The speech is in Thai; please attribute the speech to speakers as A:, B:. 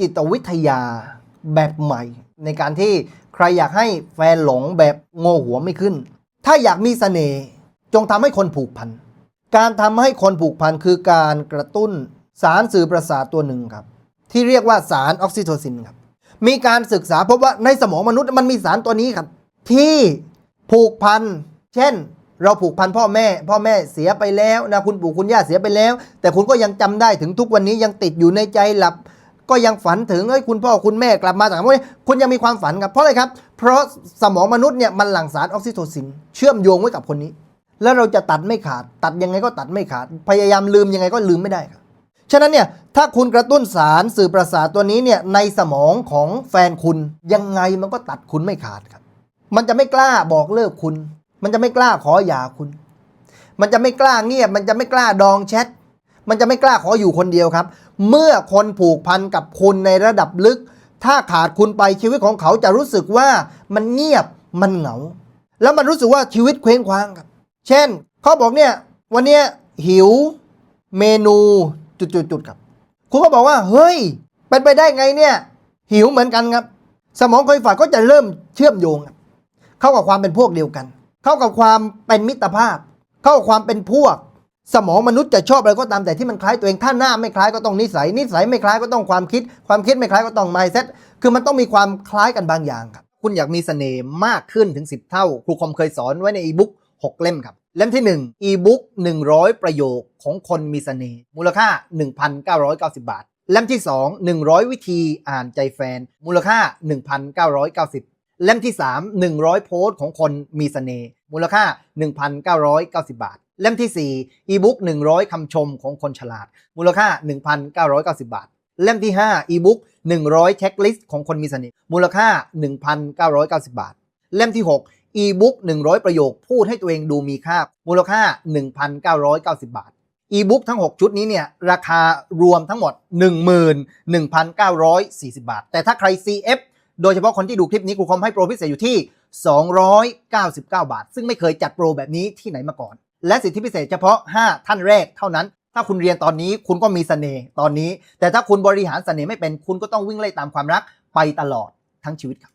A: จิตวิทยาแบบใหม่ ในการที่ใครอยากให้แฟนหลงแบบโง่หัวไม่ขึ้น ถ้าอยากมีเสน่ห์จงทำให้คนผูกพัน การทำให้คนผูกพันคือการกระตุ้นสารสื่อประสาทตัวหนึ่งครับ ที่เรียกว่าสารออกซิโทซินครับ มีการศึกษาพบว่าในสมองมนุษย์มันมีสารตัวนี้ครับ ที่ผูกพัน เช่น เราผูกพันพ่อแม่ พ่อแม่เสียไปแล้วนะคุณปู่คุณย่าเสียไปแล้ว แต่คุณก็ยังจำได้ถึงทุกวันนี้ยังติดอยู่ในใจหลับ ก็ยังฝันถึงเอ้ยคุณพ่อคุณแม่กลับมาจากพวกนี้คุณยังมีความฝันครับ เพราะอะไรครับ เพราะสมองมนุษย์เนี่ยมันหลั่งสารออกซิโทซิน เชื่อมโยงไว้กับคนนี้ แล้วเราจะตัดไม่ขาด ตัดยังไงก็ตัดไม่ขาด พยายามลืมยังไงก็ลืมไม่ได้ครับฉะนั้นเนี่ยถ้าคุณกระตุ้นสารสื่อประสาทตัวนี้เนี่ยในสมองของแฟนคุณยังไงมันก็ตัดคุณไม่ขาดครับ มันจะไม่กล้าบอกเลิกคุณ มันจะไม่กล้าขอหย่าคุณ มันจะไม่กล้าเงียบ มันจะไม่กล้าดองแชท มันจะไม่กล้าขออยู่คนเดียวครับ เมื่อคนผูกพันกับคุณในระดับลึก ถ้าขาดคุณไปชีวิตของเขาจะรู้สึกว่ามันเงียบมันเหงา แล้วมันรู้สึกว่าชีวิตเคว้งคว้างครับ เช่นเขาบอกเนี่ยวันนี้หิวเมนูจุดๆๆครับ คุณก็บอกว่า เฮ้ยเป็นไปได้ไงเนี่ย หิวเหมือนกันครับ สมองคนฝ่ายก็จะเริ่มเชื่อมโยงครับเข้ากับความเป็นพวกเดียวกัน เข้ากับความเป็นมิตรภาพ เข้ากับความเป็นพวก สมองมนุษย์จะชอบอะไรก็ตามแต่ที่มันคล้ายตัวเองถ้าหน้าไม่คล้ายก็ต้องนิสัย นิสัยไม่คล้ายก็ต้องความคิด ความคิดไม่คล้ายก็ต้อง mindset คือมันต้องมีความคล้ายกันบางอย่างครับ คุณอยากมีเสน่ห์มากขึ้นถึง 10 เท่า ครูคอมเคยสอนไว้ในอีบุ๊ก6เล่มครับ เล่มที่ 1 อีบุ๊ก100 ประโยคของคนมีเสน่ห์มูลค่า 1,990 บาท เล่มที่ 2 100 วิธีอ่านใจแฟน มูลค่า 1,990 เล่มที่ 3 100 โพสต์ของคนมีเสน่ห์มูลค่า 1,990 บาท เล่มที่ 4 อีบุ๊ก100 คำชมของคนฉลาด มูลค่า 1,990 บาท เล่มที่ 5 อีบุ๊ก100 เช็คลิสต์ของคนมีเสน่ห์มูลค่า 1,990 บาท เล่มที่ 6 อีบุ๊ก100 ประโยคพูดให้ตัวเองดูมีค่า มูลค่า 1,990 บาท อีบุ๊กทั้ง 6 ชุดนี้เนี่ยราคารวมทั้งหมด 11,940 บาท แต่ถ้าใคร CF โดยเฉพาะคนที่ดูคลิปนี้ครูคอมให้โปรพิเศษอยู่ที่ 299 บาท ซึ่งไม่เคยจัดโปรแบบนี้ที่ไหนมาก่อน และสิทธิพิเศษเฉพาะ 5 ท่านแรกเท่านั้น ถ้าคุณเรียนตอนนี้คุณก็มีเสน่ห์ตอนนี้ แต่ถ้าคุณบริหารเสน่ห์ไม่เป็นคุณก็ต้องวิ่งไล่ตามความรักไปตลอดทั้งชีวิตครับ